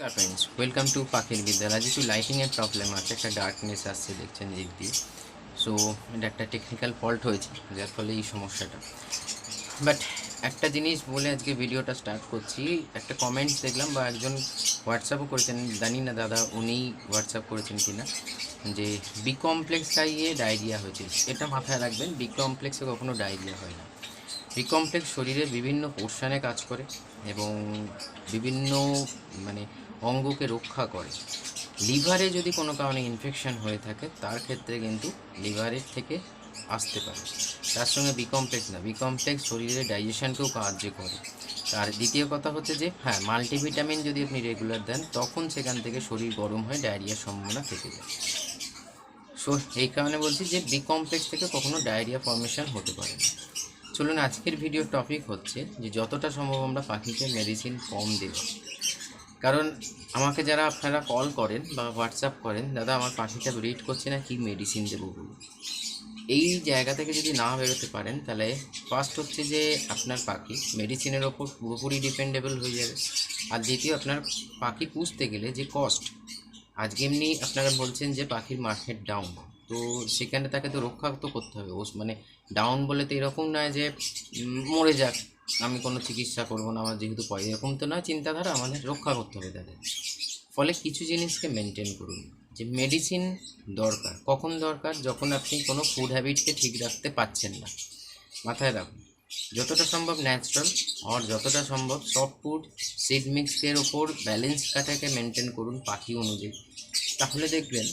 নমস্কার friends welcome to পাখির বিদ্যালয় একটু লাইটিংয়ের প্রবলেম আছে একটা ডার্কনেস আসছে দেখছেন দিক দিয়ে সো এটা একটা টেকনিক্যাল ফল্ট হয়েছে, যার ফলে এই সমস্যাটা। বাট একটা জিনিস বলে আজকে ভিডিওটা স্টার্ট করছি, একটা কমেন্টস দেখলাম বা একজন হোয়াটসঅ্যাপও করেছেন, জানি না দাদা উনি হোয়াটসঅ্যাপ করেছেন কি না যে বি কমপ্লেক্স খাইয়ে ডায়রিয়া হয়েছে। এটা মাথায় রাখবেন বি কমপ্লেক্সে কখনো ডায়রিয়া হয় না। বি কমপ্লেক্স শরীরের বিভিন্ন পোর্শনে কাজ করে এবং বিভিন্ন মানে অঙ্গকে রক্ষা করে। লিভারে যদি কোনো কারণে ইনফেকশন হয়ে থাকে, তার ক্ষেত্রে কিন্তু লিভারের থেকে আসতে পারে। তার সঙ্গে বি কমপ্লেক্স না। বি কমপ্লেক্স শরীরের ডাইজেশনকেও সাহায্য করে। আর দ্বিতীয় কথা হচ্ছে যে হ্যাঁ মাল্টিভিটামিন যদি আপনি রেগুলার দেন, তখন সেখান থেকে শরীর গরম হয়ে ডায়রিয়ার সম্ভাবনা থেকে যায়। সো এই কারণে বলছি যে বি কমপ্লেক্স থেকে কখনো ডায়রিয়া ফর্মেশন হতে পারে না। চলুন আজকের ভিডিওর টপিক হচ্ছে যে যতটা সম্ভব আমরা পাখিকে মেডিসিন কম দেব। কারণ আমাকে যারা আপনারা কল করেন বা হোয়াটসঅ্যাপ করেন, দাদা আমার পাখিটা ব্রিড করছে না, কি মেডিসিন দেবো বলুন? এই জায়গা থেকে যদি না বেরোতে পারেন, তাহলে ফার্স্ট হচ্ছে যে আপনার পাখি মেডিসিনের ওপর পুরোপুরি ডিপেন্ডেবল হয়ে যাবে। আর দ্বিতীয়, আপনার পাখি পুষতে গেলে যে কস্ট আজকে এমনি আপনারা বলছেন যে পাখির মার্কেট ডাউন তো সেখানে তাকে তো রক্ষা তো করতে হবে। ও মানে ডাউন বলে তো এরকম নয় যে মরে যাক, আমি কোনো চিকিৎসা করব না, আমার যেহেতু পয়সা এরকম তো নয়, চিন্তাধারা আমাদের রক্ষা করতে হবে তাদের। ফলে কিছু জিনিসকে মেনটেন করুন, যে মেডিসিন দরকার, কখন দরকার, যখন আপনি কোনো ফুড হ্যাবিটকে ঠিক রাখতে পারছেন না। মাথায় রাখুন, যতটা সম্ভব ন্যাচারাল আর যতটা সম্ভব সফট ফুড সিড মিক্সের ওপর ব্যালেন্স কাটাকে মেনটেন করুন পাখি অনুযায়ী। তাহলে দেখবেন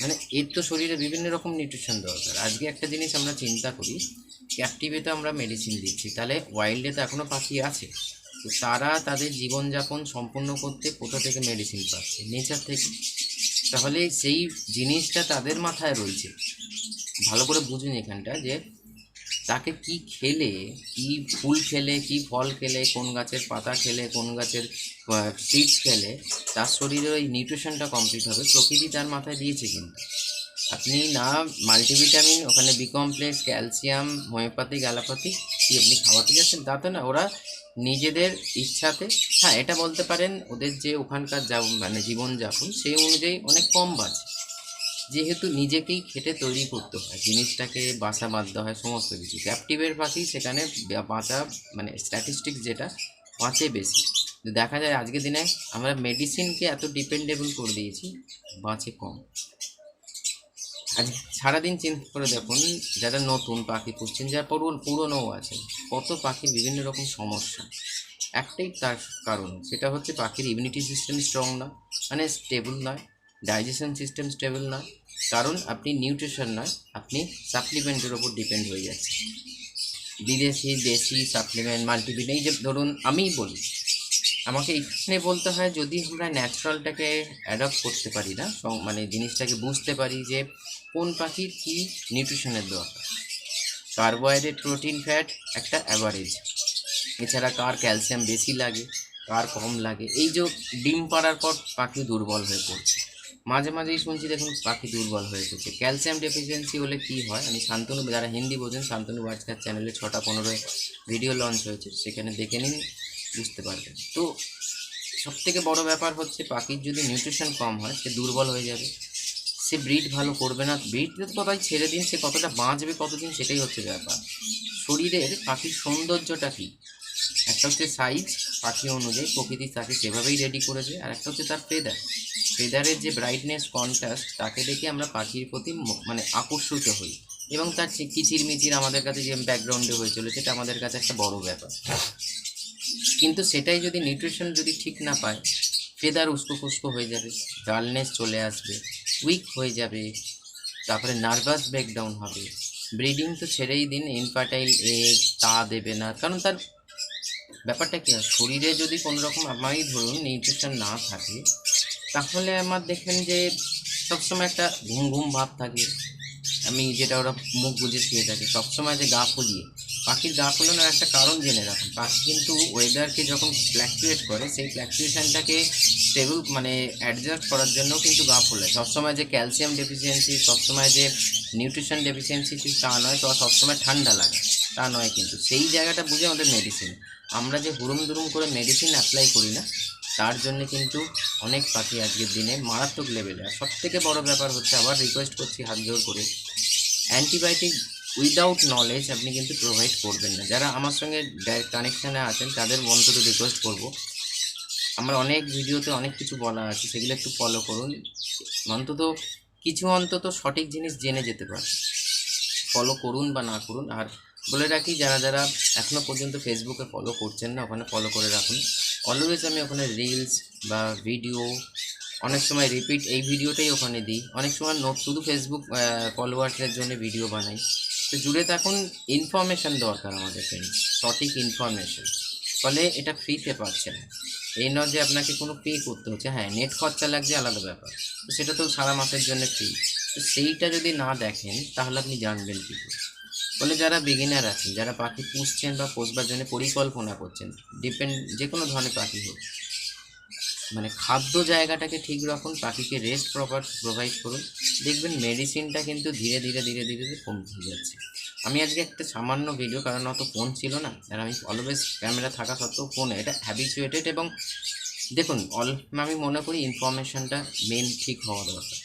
মানে এর তো শরীরে বিভিন্ন রকম নিউট্রিশন দরকার। আজকে একটা জিনিস আমরা চিন্তা করি ক্যাপটিভে তো আমরা মেডিসিন দিচ্ছি, তাহলে ওয়াইল্ডে তো এখনও পাখি আছে। তো তারা তাদের জীবনযাপন সম্পূর্ণ করতে কোথা থেকে মেডিসিন পাচ্ছে? নেচার থেকে। তাহলে সেই জিনিসটা তাদের মাথায় রয়েছে। ভালো করে বুঝুন এখানটা যে তাকে কি খেলে, কি ফুল খেলে, কি ফল খেলে, কোন গাছের পাতা খেলে, কোন গাছের সিডস খেলে, তার শরীরে ওই নিউট্রিশনটা কমপ্লিট হবে। প্রকৃতি তার মাথায় দিয়েছে কিন্তু। আপনি না মাল্টিভিটামিন ওখানে B complex calcium homeopathic allopathic কি আপনি খাওয়াতে যাচ্ছেন? তা তো না, ওরা নিজেদের ইচ্ছাতে হ্যাঁ এটা বলতে পারেন, ওদের যে ওখানকার যা মানে জীবনযাপন, সেই অনুযায়ী অনেক কম বাঁচে যেহেতু নিজেকেই খেটে তৈরি করতে হয়, জিনিসটাকে বাসা বাঁধতে হয়, সমস্ত কিছু। ক্যাপটিভের পাখি সেখানে বাঁচা মানে স্ট্যাটিস্টিক্স যেটা, বাঁচে বেশি। দেখা যায় আজকের দিনে আমরা মেডিসিনকে এত ডিপেন্ডেবল করে দিয়েছি, বাঁচে কম। আজ সারাদিন চিন্তা করে দেখুন, যারা নতুন পাখি পুষছেন যারা পুরনো, পুরনোও আছেন, কত পাখির বিভিন্ন রকম সমস্যা। একটাই তার কারণ, সেটা হচ্ছে পাখির ইমিউনিটি সিস্টেম স্ট্রং না মানে স্টেবল নয়। ডাইজেশন সিস্টেম স্টেবল নয়, কারণ আপনি নিউট্রিশন নয়, আপনি সাপ্লিমেন্টের ওপর ডিপেন্ড হয়ে যাচ্ছে বিদেশি, দেশি সাপ্লিমেন্ট মাল্টিভিটামিন এই যে ধরুন আমিই বলি, আমাকে এখানে বলতে হয় যদি আমরা ন্যাচারালটাকে অ্যাডপ্ট করতে পারি না মানে জিনিসটাকে বুঝতে পারি যে কোন পাখির কী নিউট্রিশনের দরকার। কার্বোহাইড্রেট প্রোটিন ফ্যাট একটা অ্যাভারেজ এছাড়া কার ক্যালসিয়াম বেশি লাগে, কার কম লাগে, এই যে ডিম পাড়ার পর পাখি দুর্বল হয়ে পড়ছে। মাঝে মাঝেই শুনছি দেখুন, পাখি দুর্বল হয়ে পড়ছে ক্যালসিয়াম ডেফিসিয়েন্সি হলে কি হয়? আমি শান্তনু, যারা হিন্দি বোঝেন, শান্তনু বাজকার চ্যানেলে ছটা পনেরোয় ভিডিও লঞ্চ হয়েছে, সেখানে দেখে নিন, বুঝতে পারবেন। তো সব থেকে বড় ব্যাপার হচ্ছে, পাখির যদি নিউট্রিশন কম হয়, সে দুর্বল হয়ে যাবে। সে ব্রিড ভালো করবে না। ব্রিড কথাই ছেড়ে দিন, সে কতটা বাঁচবে কতদিন, সেটাই হচ্ছে ব্যাপার। শরীরের পাখির সৌন্দর্যটা কী? একটা হচ্ছে সাইজ পাখি অনুযায়ী প্রকৃতি তাকে সেভাবেই রেডি করেছে। আর একটা হচ্ছে তার ফেদার ফেদারের যে ব্রাইটনেস কন্ট্রাস্ট তাকে দেখে আমরা পাখির প্রতি মানে আকর্ষিত হই। এবং তার যে কিচিরমিচির আমাদের কাছে যে ব্যাকগ্রাউন্ডে হয়ে চলেছে সেটা আমাদের কাছে একটা বড় ব্যাপার। কিন্তু সেটাই যদি নিউট্রিশন যদি ঠিক না পায় ফেদার উস্কো খুস্কো হয়ে যাবে ডালনেস চলে আসবে উইক হয়ে যাবে, তারপরে নার্ভাস ব্রেকডাউন হবে। ব্রিডিং তো ছেড়েই দিন ইনফার্টাইল এগ তা দেবে না। কারণ তার ব্যাপারটা কি শরীরে যদি কোনো রকম আমারই ধরুন নিউট্রিশন না থাকে, তাহলে আমার দেখবেন যে সবসময় একটা ঘুম ঘুম ভাব থাকে। আমি যেটা ওরা মুখ বুঝে শুয়ে থাকে, সবসময় যে গা ফুলিয়ে। পাখির গা ফুলানোর একটা কারণ জেনে রাখুন। পাখি কিন্তু ওয়েদারকে যখন ফ্ল্যাকচুয়েট করে, সেই ফ্ল্যাকচুয়েশনটাকে স্টেবল মানে অ্যাডজাস্ট করার জন্য কিন্তু গা ফুলায় সবসময় যে ক্যালসিয়াম ডেফিসিয়েন্সি সবসময় যে নিউট্রিশন ডেফিসিয়েন্সি তা নয়, তো সবসময় ঠান্ডা লাগে। তা নয় কিন্তু। সেই জায়গাটা বুঝে আমাদের মেডিসিন আমরা যে হুরুম দুরুম করে মেডিসিন অ্যাপ্লাই করি না, তার জন্য কিন্তু অনেক পাখি আজকের দিনে মারাত্মক লেভেলে আর সব থেকে বড় ব্যাপার হচ্ছে, আবার রিকোয়েস্ট করছি হাত জোর করে। অ্যান্টিবায়োটিক উইদাউট নলেজ আপনি কিন্তু প্রোভাইড করবেন না। যারা আমার সঙ্গে ডাইরেক্ট কানেকশানে আছেন, তাদের অন্তত রিকোয়েস্ট করব। আমার অনেক ভিডিওতে অনেক কিছু বলা আছে, সেগুলো একটু ফলো করুন। অন্তত, কিছু অন্তত সঠিক জিনিস জেনে যেতে পারে ফলো করুন বা না করুন। আর বলে রাখি, যারা যারা এখনও পর্যন্ত ফেসবুকে ফলো করছেন না, ওখানে ফলো করে রাখুন। অলওয়েজ আমি ওখানে রিলস বা ভিডিও অনেক সময় রিপিট এই ভিডিওটাই ওখানে দিই। অনেক সময় নোট শুধু ফেসবুক ফলোয়ার্সের জন্য ভিডিও বানাই। তো জুড়ে থাকুন ইনফরমেশান দরকার আমাদের ফ্রেন্ডস সঠিক ইনফরমেশান ফলে এটা ফ্রিতে পাচ্ছেন। এই নয় যে আপনাকে কোনো পে করতে হচ্ছে। হ্যাঁ নেট খরচা লাগছে, আলাদা ব্যাপার। তো সেটা তো সারা মাসের জন্য ফ্রি তো সেইটা যদি না দেখেন, তাহলে আপনি জানবেন কী করে? ফলে যারা বিগিনার আছেন, যারা পাখি পুষছেন বা পোষবার জন্য পরিকল্পনা করছেন ডিপেন্ড যে কোনো ধরনের পাখি হোক মানে খাদ্য জায়গাটাকে ঠিক রাখুন, পাখিকে রেস্ট প্রপার প্রোভাইড করুন, দেখবেন মেডিসিনটা কিন্তু ধীরে ধীরে ধীরে ধীরে ধীরে কমতে যাচ্ছে। আমি আজকে একটা সামান্য ভিডিও কারণ অত ফোন ছিল না, আর আমি অলওয়েজ ক্যামেরা থাকা সত্ত্বেও ফোনে এটা হ্যাবিচুয়েটেড এবং দেখুন অল আমি মনে করি ইনফরমেশনটা মেন ঠিক হওয়া দরকার।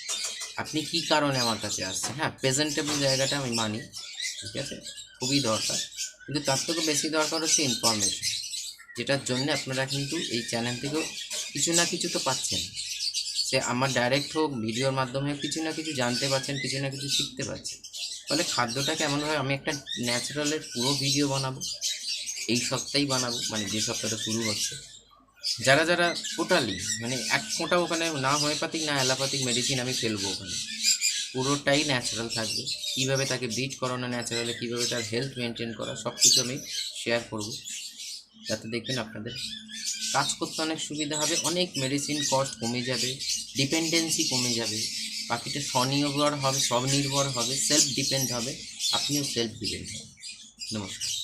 আপনি কি কারণে আমার কাছে আসছেন? হ্যাঁ প্রেজেন্টেবল জায়গাটা আমি মানি। ঠিক আছে? খুবই দরকার। কিন্তু তার থেকেও বেশি দরকার হচ্ছে ইনফরমেশন যেটার জন্য আপনারা কিন্তু এই চ্যানেল থেকেও কিছু না কিছু তো পাচ্ছেন। সে আমার ডাইরেক্ট হোক ভিডিওর মাধ্যমে কিছু না কিছু জানতে পারছেন, কিছু না কিছু শিখতে পারছেন। ফলে খাদ্যটা কেমনভাবে আমি একটা ন্যাচারালের পুরো ভিডিও বানাবো, এই সপ্তাহেই বানাবো মানে যে সপ্তাহটা শুরু হচ্ছে। যারা যারা টোটালি মানে এক ফোঁটা ওখানে না হোমিওপ্যাথিক না অ্যালোপ্যাথিক মেডিসিন আমি ফেলব ওখানে। পুরোটাই ন্যাচারাল থাকবে। কীভাবে তাকে ব্রিজ করানো ন্যাচারালে কীভাবে তার হেলথ মেনটেন করা সব কিছু আমি শেয়ার করব। যাতে দেখবেন আপনাদের কাজ করতে অনেক সুবিধা হবে, অনেক মেডিসিন কস্ট কমে যাবে ডিপেন্ডেন্সি কমে যাবে। পাখিটা স্বনির্ভর হবে স্বনির্ভর হবে সেলফ ডিপেন্ড হবে, আপনিও সেলফ ডিপেন্ড হবেন। নমস্কার।